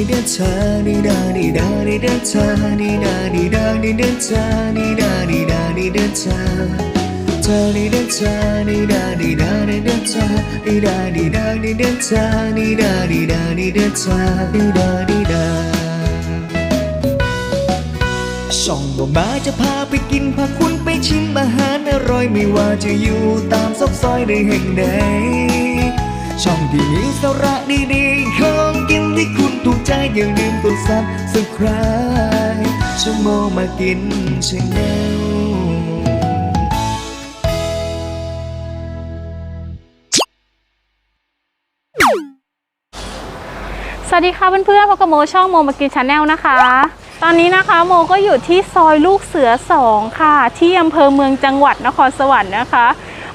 ดีเดชาดีดาดีดาดีเดชาดีดาดีดาดีเดชาดีดาดีดาดีเดชาชาดีเดชาดีดาดีดาดีเดชาดีดาดีดาดีเดชาดีดาดีดาดีเดชาดีดาดีดาช่องบ่มาจะพาไปกินพาคุณไปชิมอาหารอร่อยไม่ว่าจะอยู่ตามซอกซอยในแห่งใดช่องที่มีสาระดีๆของกินที่คุณ ถูกใจอย่าลืมกดซับสไคร b e ชั่วโมงมากินชาแนลสวัสดีค่ะเพื่อนๆพบกับโมช่องโมมากินชาแนลนะคะ ตอนนี้นะคะโมก็อยู่ที่ซอยลูกเสือสองค่ะ ที่อำเภอเมืองจังหวัดนครสวรรค์นะคะ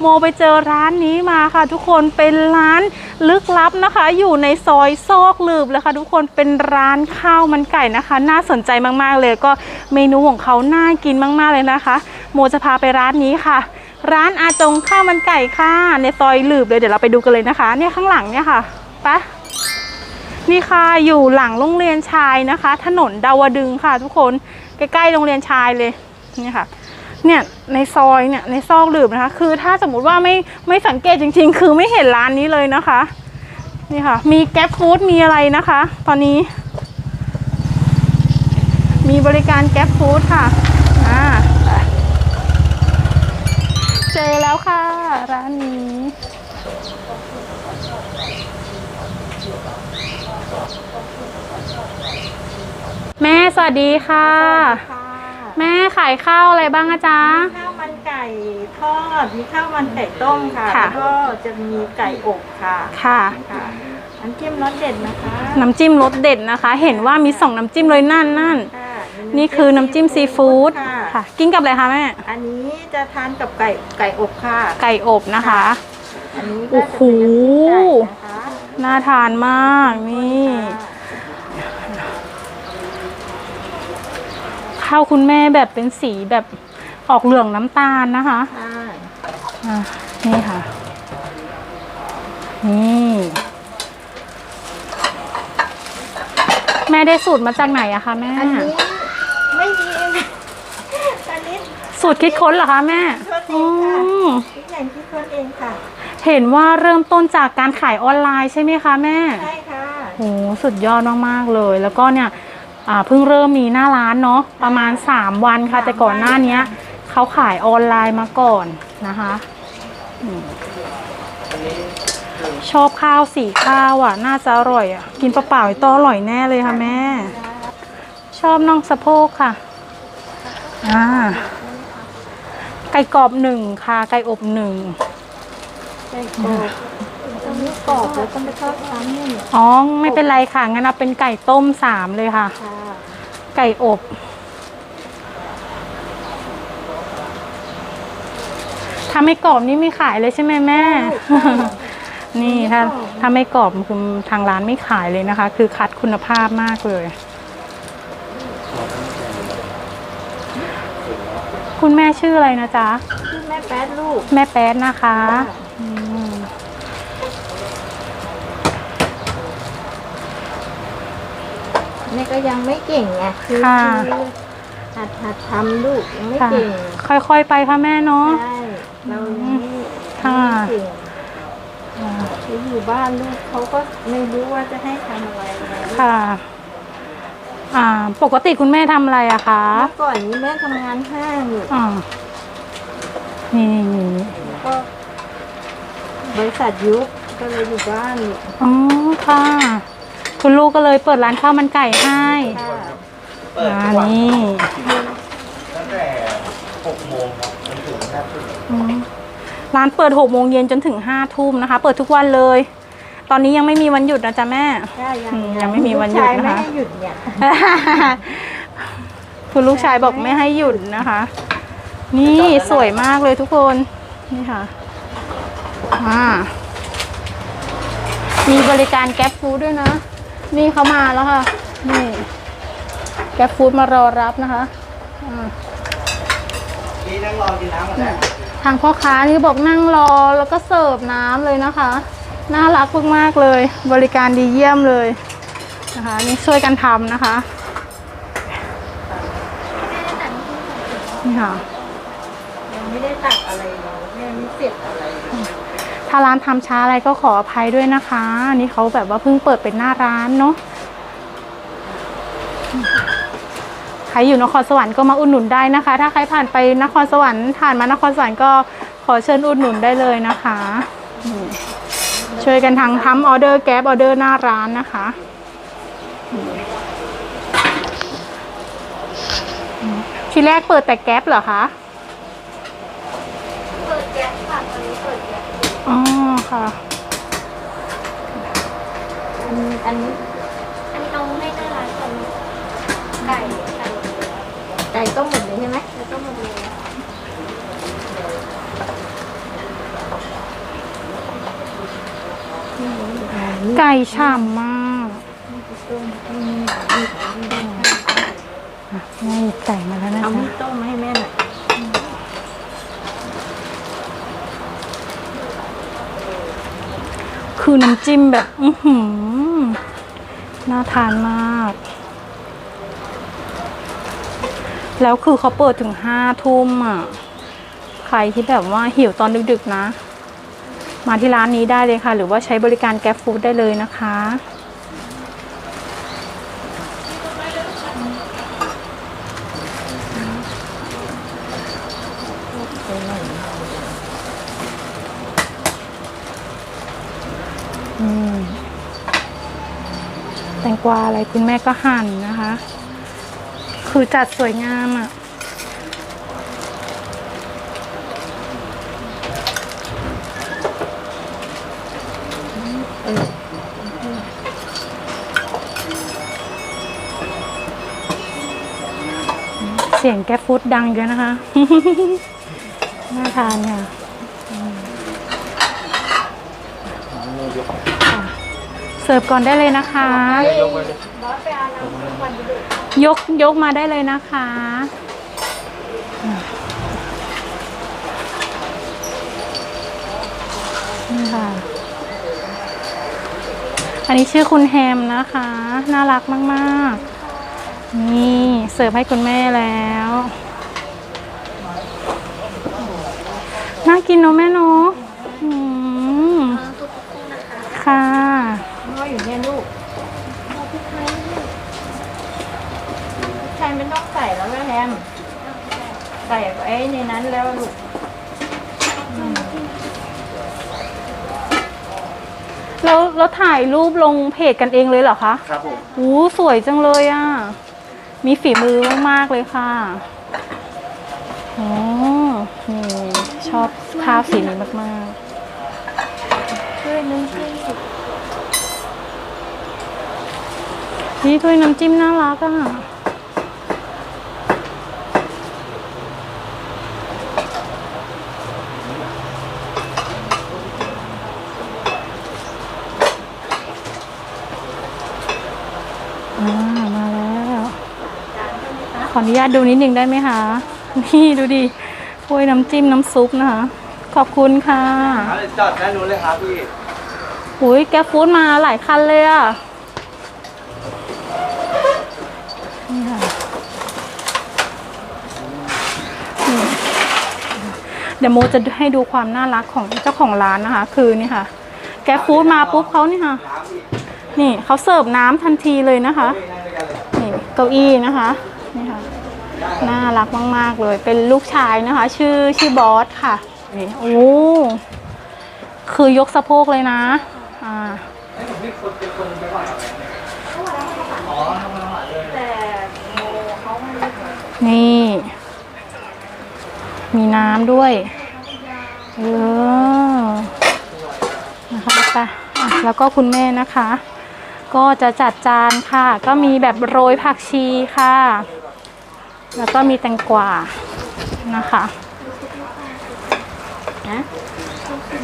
โมไปเจอร้านนี้มาค่ะ ทุกคนเป็นร้านลึกลับนะคะ อยู่ในซอยซอกลืบเลยค่ะ ทุกคนเป็นร้านข้าวมันไก่นะคะ น่าสนใจมากๆเลยก็เมนูของเขาน่ากินมากๆเลยนะคะ โมจะพาไปร้านนี้ค่ะ ร้านอาจงข้าวมันไก่ค่ะ ในซอยลืบเลยเดี๋ยวเราไปดูกันเลยนะคะ เนี่ยข้างหลังเนี่ยค่ะไปะนี่ค่ะอยู่หลังโรงเรียนชายนะคะ ถนนดาวดึงค่ะ ทุกคนใกล้ๆโรงเรียนชายเลยนี่ค่ะ เนี่ยในซอยเนี่ยในซอกหลืบนะคะ คือถ้าสมมุติว่าไม่ไม่สังเกตจริง ๆ คือไม่เห็นร้านนี้เลยนะคะ นี่ค่ะ มีแก๊ปฟู้ดมีอะไรนะคะ ตอนนี้ มีบริการแก๊ปฟู้ดค่ะอ่าเจอแล้วค่ะ ร้านนี้แม่สวัสดีค่ะค่ะ แม่ขายข้าวอะไรบ้างอะจ๊ะข้าวมันไก่ทอด มีข้าวมันไก่ต้มค่ะ ค่ะ แล้วก็จะมีไก่อบค่ะ ค่ะ ค่ะ น้ำจิ้มรสเด็ดนะคะน้ำจิ้มรสเด็ดนะคะ เห็นว่ามีสองน้ำจิ้มเลยนั่นนั่น ค่ะนี่คือน้ำจิ้มซีฟู้ดค่ะ ค่ะ กินกับอะไรคะแม่ อันนี้จะทานกับไก่ไก่อบค่ะ ไก่อบนะคะ อันนี้โอ้ก็โหจะเป็นน้ำจิ้มไก่นะคะน่าทานมากนี่ ข้าวคุณแม่แบบเป็นสีแบบออกเหลืองน้ำตาลนะคะค่ะอะนี่ค่ะ นี่ แม่ได้สูตรมาจากไหนอะคะแม่ อันนี้ไม่มีเองอันนี้สูตรคิดค้นเหรอคะแม่คิดค้นเองค่ะอืมพี่ใหญ่ที่คนเองค่ะ เห็นว่าเริ่มต้นจากการขายออนไลน์ใช่ไหมคะแม่ ใช่ค่ะ โหสุดยอดมาก ๆ เลย แล้วก็เนี่ยอ่า เพิ่งเริ่มมีหน้าร้านเนาะประมาณ 3 วันค่ะ แต่ก่อนหน้านี้เขาขายออนไลน์มาก่อนนะคะชอบข้าวสีข้าวอะ น่าจะอร่อยอะ กินเปล่าๆต้องอร่อยแน่เลยค่ะแม่ ชอบน่องสะโพกค่ะอ่าไก่กรอบหนึ่งค่ะ ไก่อบหนึ่งไก่กรอบ อันนี้กรอบแล้วต้องไปทอดซ้ำนี่อ๋อ ไม่เป็นไรค่ะ งั้นเอาเป็นไก่ต้มสามเลยค่ะ ค่ะไก่อบถ้าไม่กรอบนี่ไม่ขายเลยใช่ไหมแม่ นี่ถ้าถ้าไม่กรอบคือทางร้านไม่ขายเลยนะคะ คือคัดคุณภาพมากเลย คุณแม่ชื่ออะไรนะจ๊ะ ชื่อแม่แป๊ดลูก แม่แป๊ดนะคะอืม แม่ก็ยังไม่เก่งไงคือค่ะ คือหัดหัดทำลูกยังไม่ค่ะ เก่งค่อยๆไปค่ะแม่เนาะ ใช่เรายังไม่ค่ะ ไม่เก่งคืออยู่บ้านลูกเขาก็ไม่รู้ว่าจะให้ทำอะไรไงค่ะ อ่า ปกติคุณแม่ทำอะไรอะคะเมื่อก่อนนี้แม่ทำงานห้างอยู่อ่านี่นี่นี่แล้วก็บริษัทยุบก็เลยอยู่บ้านอยู่อ๋อค่ะ คุณลูกก็เลยเปิดร้านข้าวมันไก่ให้ค่ะอ่านี่ตั้งแต่6โมงครับจนถึง5ทุ่มอืมร้านเปิดหกโมงเย็นจนถึงห้าทุ่มนะคะ เปิดทุกวันเลย ตอนนี้ยังไม่มีวันหยุดนะจ๊ะแม่ใช่ยังอืมยังไม่มีวันหยุดลูกชานะคะไม่ให้หยุดเนี่ยคุณลูกชายบอกไม่ให้หยุดนะคะ นี่สวยมากเลยทุกคนนี่ค่ะอ่ามีบริการแก๊ปฟู้ดด้วยนะ นี่เขามาแล้วค่ะ นี่แก๊ปฟู้ดมารอรับนะคะอ่านี่นั่งรอกินน้ำก่อนนะทางพ่อค้านี่บอกนั่งรอแล้วก็เสิร์ฟน้ำเลยนะคะ น่ารักมากๆเลย บริการดีเยี่ยมเลยนะคะ นี่ช่วยกันทำนะคะ นี่ค่ะยังไม่ได้ตักอะไรเลยแม่ไม่เสร็จอะไรเลย ถ้าร้านทำช้าอะไรก็ขออภัยด้วยนะคะอันนี้เขาแบบว่าเพิ่งเปิดเป็นหน้าร้านเนาะใครอยู่นครสวรรค์ก็มาอุดหนุนได้นะคะ ถ้าใครผ่านไปนครสวรรค์ผ่านมานครสวรรค์ก็ขอเชิญอุดหนุนได้เลยนะคะ ช่วยกันทางทำออเดอร์แก๊ปออเดอร์หน้าร้านนะคะทีแรกเปิดแต่แก๊ปเหรอคะ เปิดแก๊สค่ะตอนนี้เปิดแก๊ส อ๋อ ค่ะ อันอันนี้อันตรงให้หน้าร้านก่อนไก่ไก่ไก่ต้มหมดเลยใช่ไหมไก่ต้มหมดเลยไก่ฉ่ำมากอะแม่หยิบไก่มาแล้วนะเอาจ๊ะมีดต้มมาให้แม่หน่อย คือน้ำจิ้มแบบ อือหือ น่าทานมาก แล้วคือเขาเปิดถึงห้าทุ่มอะ ใครที่แบบว่าหิวตอนดึกๆนะ มาที่ร้านนี้ได้เลยค่ะ หรือว่าใช้บริการแกร็บฟู้ดได้เลยนะคะ กวาอะไรคุณแม่ก็หั่นนะคะ คือจัดสวยงามอะเสียงแก๊ปฟูดดังเยอะนะคะ น่าทานค่ะอืมค่ะ สิร์ฟก่อนได้เลยนะคะ ยกยกมาได้เลยนะคะ นี่ค่ะ อันนี้ชื่อคุณแฮมนะคะ น่ารักมากๆ นี่เสิร์ฟให้คุณแม่แล้ว น่ากินเนอะแม่เนอะค่ะ อยอยู่เนี่ยลูกพริกไทยพริกไทยไม่ต้องใส่แล้วนะแฮม ใส่ไว้ในนั้นแล้วลูกแล้วแล้วถ่ายรูปลงเพจกันเองเลยเหรอคะครับผมอู้สวยจังเลยอะ มีฝีมือมากๆเลยค่ะอ๋อนี่ชอบภาพสีนี้มากช่วยนึงช่วยสิ ๆ นี่ถ้วยน้ำจิ้มน่ารักอะอ่ามาแล้ว ขออนุญาตดูนิดนึงได้ไหมคะ นี่ดูดิถ้วยน้ำจิ้มน้ำซุปนะคะ ขอบคุณค่ะจอดแค่นู้นเลยครับพี่อุ้ยแกปฟูดมาหลายคันเลยอะ นี่ค่ะนี่ เดี๋ยวโมจะให้ดูความน่ารักของเจ้าของร้านนะคะ คือนี่ค่ะ แกฟูดมาปุ๊บเขานี่ค่ะ นี่เขาเสิร์ฟน้ำทันทีเลยนะคะ นี่เก้าอี้นะคะนี่ค่ะน่ารักมาก ๆ เลย เป็นลูกชายนะคะ ชื่อชื่อบอสค่ะ นี่โอ้คือยกสะโพกเลยนะ อ่านี่ มีน้ำด้วย เออ นะคะไปอะแล้วก็คุณแม่นะคะ ก็จะจัดจานค่ะ ก็มีแบบโรยผักชีค่ะ แล้วก็มีแตงกวา นะคะนะ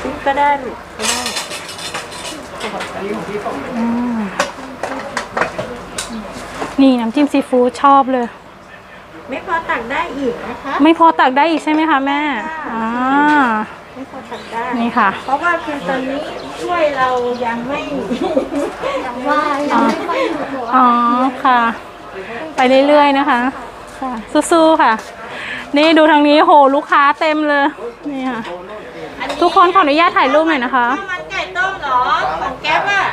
ซุปก็ได้ลูกก็ได้อ่านี่น้ำจิ้มซีฟู้ดชอบเลย ไม่พอตักได้อีกนะคะ ไม่พอตักได้อีกใช่ไหมคะแม่อ่า ไม่พอตักได้นี่ค่ะ เพราะว่าคือตอนนี้ช่วยเรายังไม่ ยังว่ายังไม่ค่อยอ๋อค่ะ ไปเรื่อยๆนะคะค่ะสู้ๆค่ะ นี่ดูทางนี้โหลูกค้าเต็มเลยนี่ค่ะทุกคนขออนุญาตถ่ายรูปหน่อยนะคะมันไก่ต้มเหรอของแก๊ปอะ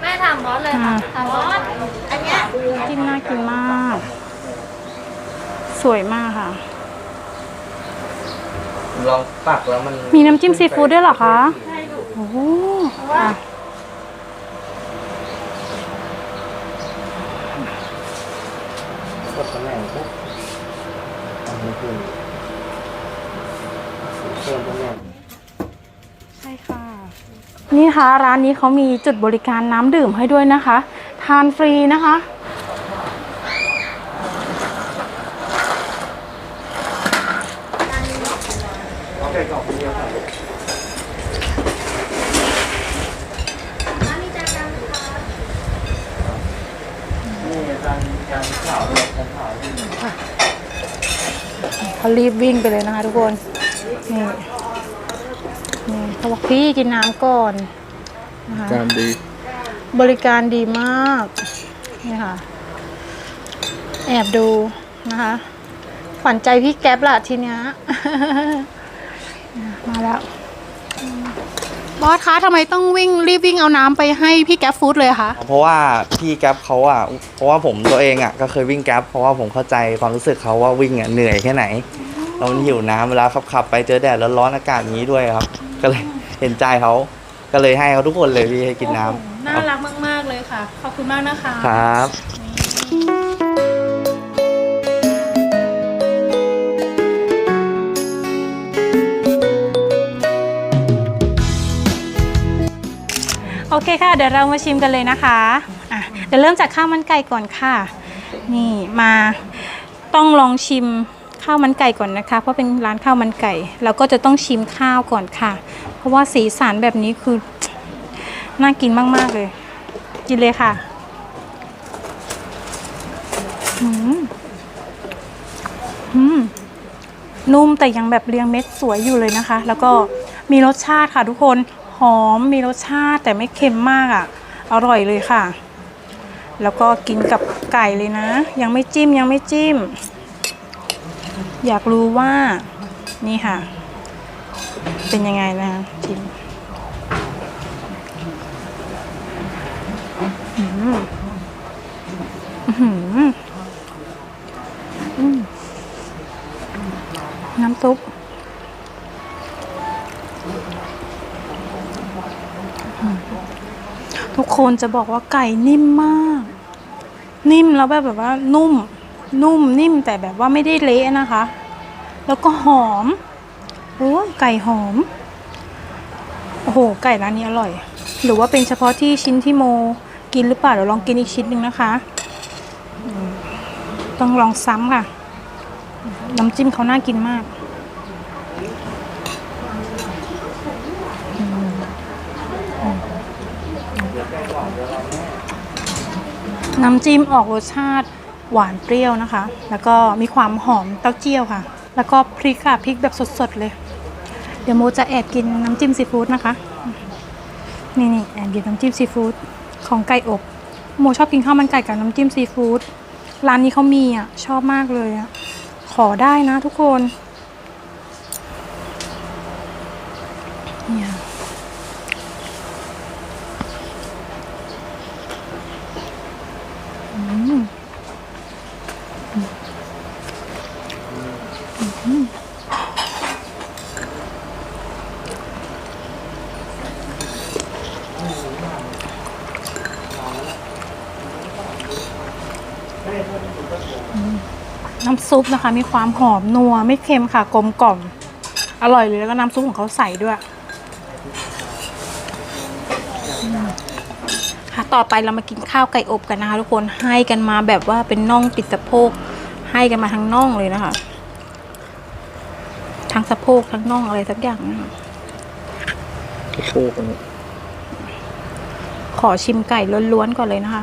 แม่ถามบอสเลยค่ะถามบอสอันเนี้ยกินน่ากินมาก สวยมากค่ะ ลองปักแล้วมันมีน้ำจิ้มซีฟู้ดด้วยเหรอคะโอ้โหอะกดตำแหน่งปุ๊บอันนี้คือเพิ่มตำแหน่งใช่ค่ะ นี่ค่ะร้านนี้เขามีจุดบริการน้ำดื่มให้ด้วยนะคะ ทานฟรีนะคะ เอาไก่กรอบคนเดียวใส่ น้ำมีจานดำค่ะ นี่จานจานขาวเลยจานขาวนี่ เขา รีบวิ่งไปเลยนะคะ ทุกคน นี่นี่เขาบอกพี่กินน้ำก่อนนะคะจานดี บริการดีมาก นี่ค่ะ แอบดูนะคะขวัญใจพี่แก๊ปละทีเนี้ยมาแล้ว บอสคะทำไมต้องวิ่งรีบวิ่งเอาน้ำไปให้พี่แก๊ปฟู้ดเลยคะ เพราะว่าพี่แก๊ปเขาอะเพราะว่าผมตัวเองอะก็เคยวิ่งแก๊ปเพราะว่าผมเข้าใจความรู้สึกเขาว่าวิ่งอะเหนื่อยแค่ไหนเราหิวน้ำเวลาขับขับๆไปเจอแดดร้อนๆอากาศอย่างนี้ด้วยครับ ก็เลยเห็นใจเขาก็เลยให้เขาทุกคนเลยพี่ให้กินน้ำน่ารักมาก ๆ เลยค่ะ ขอบคุณมากนะคะ ครับ โอเคค่ะ เดี๋ยวเรามาชิมกันเลยนะคะอะเดี๋ยวเริ่มจากข้าวมันไก่ก่อนค่ะ นี่มาต้องลองชิมข้าวมันไก่ก่อนนะคะ เพราะเป็นร้านข้าวมันไก่ เราก็จะต้องชิมข้าวก่อนค่ะ เพราะว่าสีสันแบบนี้คือน่ากินมาก ๆ เลย กินเลยค่ะอืมอืมนุ่มแต่ยังแบบเรียงเม็ดสวยอยู่เลยนะคะ แล้วก็มีรสชาติค่ะทุกคน อมมีรสชาติแต่ไม่เค็มมากอะ่ะ อร่อยเลยค่ะ แล้วก็กินกับไก่เลยนะ ยังไม่จิ้มยังไม่จิ้ม อยากรู้ว่านี่ค่ะ เป็นยังไงนะชิมอืมอื้อหืออืมน้ำซุป ทุกคนจะบอกว่าไก่นิ่มมาก นิ่มแล้วแบบแบบว่า นุ่ม นุ่มนิ่มแต่แบบว่าไม่ได้เละนะคะ แล้วก็หอมโอ้ไก่หอมโอ้โหไก่ร้านนี้อร่อย หรือว่าเป็นเฉพาะที่ชิ้นที่โมกินหรือเปล่าเดี๋ยวลองกินอีกชิ้นหนึ่งนะคะต้องลองซ้ำค่ะ น้ำจิ้มเขาน่ากินมาก น้ำจิ้มออกรสชาติหวานเปรี้ยวนะคะ แล้วก็มีความหอมเต้าเจี้ยวค่ะ แล้วก็พริกค่ะพริกแบบสดๆเลย เดี๋ยวโมจะแอบกินน้ำจิ้มซีฟู้ดนะคะ นี่นี่แอบกินน้ำจิ้มซีฟู้ดของไก่อบ โมชอบกินข้าวมันไก่กับน้ำจิ้มซีฟู้ดร้านนี้เขามีอะชอบมากเลยอะขอได้นะทุกคน น้ำซุปนะคะ มีความหอมนัวไม่เค็มค่ะ กลมกล่อม อร่อยเลยแล้วก็น้ำซุปของเขาใส่ด้วยอืมค่ะต่อไปเรามากินข้าวไก่อบกันนะคะทุกคนให้กันมาแบบว่าเป็นน่องติดสะโพก ให้กันมาทั้งน่องเลยนะคะทั้งสะโพกทั้งน่องอะไรสักอย่างนะคะโอ้โหขอชิมไก่ล้วนๆก่อนเลยนะคะ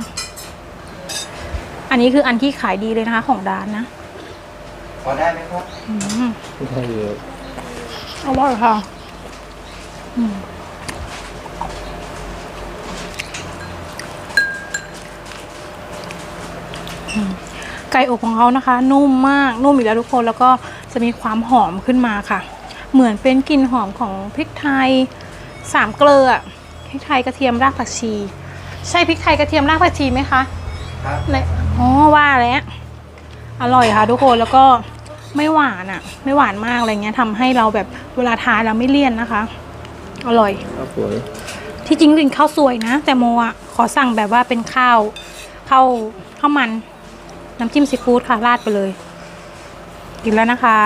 อันนี้คืออันที่ขายดีเลยนะคะของร้านนะพอได้ไหมครับอืมได้เยอะอร่อยค่ะอืมอืมไก่อบของเขานะคะ นุ่มมากนุ่มอีกแล้วทุกคนแล้วก็จะมีความหอมขึ้นมาค่ะ เหมือนเป็นกลิ่นหอมของพริกไทยสามเกลืออะพริกไทยกระเทียมรากผักชี ใช่พริกไทยกระเทียมรากผักชีไหมคะครับเลย อ๋อว่าแล้วอร่อยค่ะทุกคนแล้วก็ไม่หวานอะ่ะ ไม่หวานมากอะไรเงี้ยทำให้เราแบบเวลาทานแล้วไม่เลี่ยนนะคะ อร่อย ข้าวสวยที่จริงเป็นข้าวสวยนะ แต่โมอะขอสั่งแบบว่าเป็นข้าวข้าวข้าวมัน น้ำจิ้มซีฟู้ดค่ะราดไปเลย กินแล้วนะคะ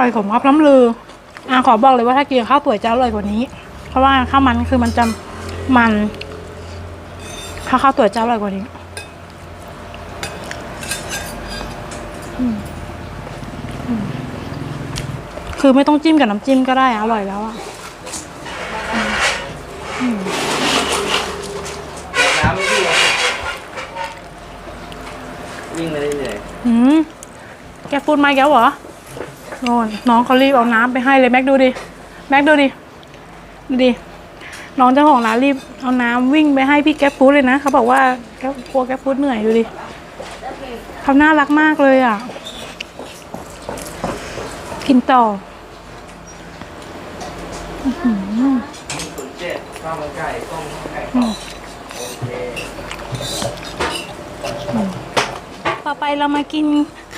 ร่อยผมว่าล้ำลืออะขอบอกเลยว่าถ้ากินกับข้าวสวยจะอร่อยกว่านี้ เพราะว่าข้าวมันคือมันจะมันถ้าข้าวสวยจะอร่อยกว่านี้อืมอืมคือไม่ต้องจิ้มกับน้ำจิ้มก็ได้อะอร่อยแล้วอะน้ำไม่พี่วิ่งมาเรื่อยอืมแกฟูดมาอีกแล้วเหรอ โน่นน้องเขารีบเอาน้ำไปให้เลยแม็กดูดิ แม็กดูดิดูดิ น้องเจ้าของร้านรีบเอาน้ำวิ่งไปให้พี่แก๊ปฟูดเลยนะเขาบอกว่าแกปกลัวแก๊ปฟูดเหนื่อยดูดิเขาน่ารักมากเลยอะ กินต่อเจ็ดข้าวมันไก่ต้มไก่ทอดโอเคต่อไปเรามากิน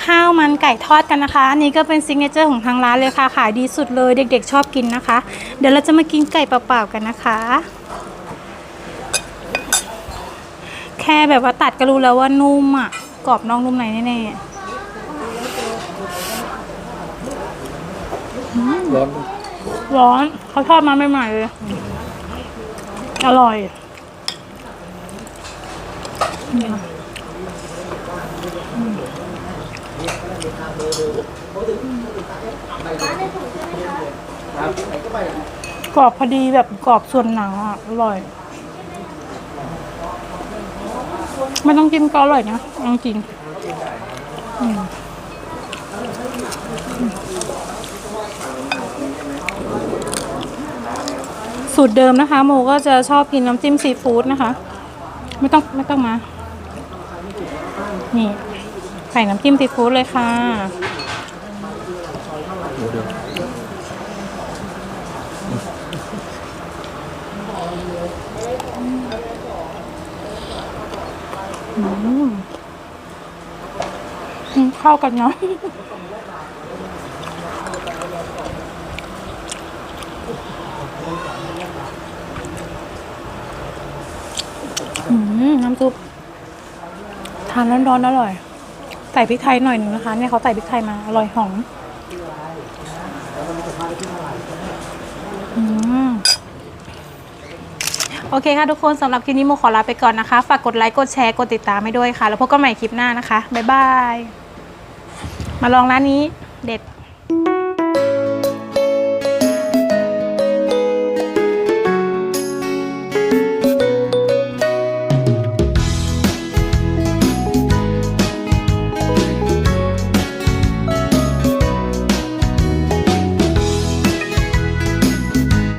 ข้าวมันไก่ทอดกันนะคะ อันนี้ก็เป็นซิกเนเจอร์ของทางร้านเลยค่ะ ขายดีสุดเลยเด็กๆชอบกินนะคะ เดี๋ยวเราจะมากินไก่เปล่าๆกันนะคะ แค่แบบว่าตัดก็รู้แล้วว่านุ่มอะ กรอบนอกนุ่มในแน่ร้อนๆร้อนเขาทอดมาใหม่ๆเลยอร่อยนี่ค่ะ กรอบพอดีแบบกรอบส่วนหนังอะอร่อย ไม่ต้องกินก็อร่อยนะเอาจริงอืมสูตรเดิมนะคะ โมก็จะชอบกินน้ำจิ้มซีฟู้ดนะคะ ไม่ต้องไม่ต้องมา นี่ ใส่น้ำจิ้มซีฟู้ดเลยค่ะ อืมอืมเข้ากันเนาะอืมน้ำซุป ทานร้อนๆอร่อย ใส่พริกไทยหน่อยหนึงนะคะ เนี่ยเขาใส่พริกไทยมาอร่อยหอมอืมโอเคค่ะทุกคนสำหรับคลิปนี้โมขอลาไปก่อนนะคะ ฝากกดไลค์ กดแชร์ กดติดตามให้ด้วยค่ะ แล้วพบกันใหม่คลิปหน้านะคะ บ๊ายบาย มาลองร้านนี้เด็ด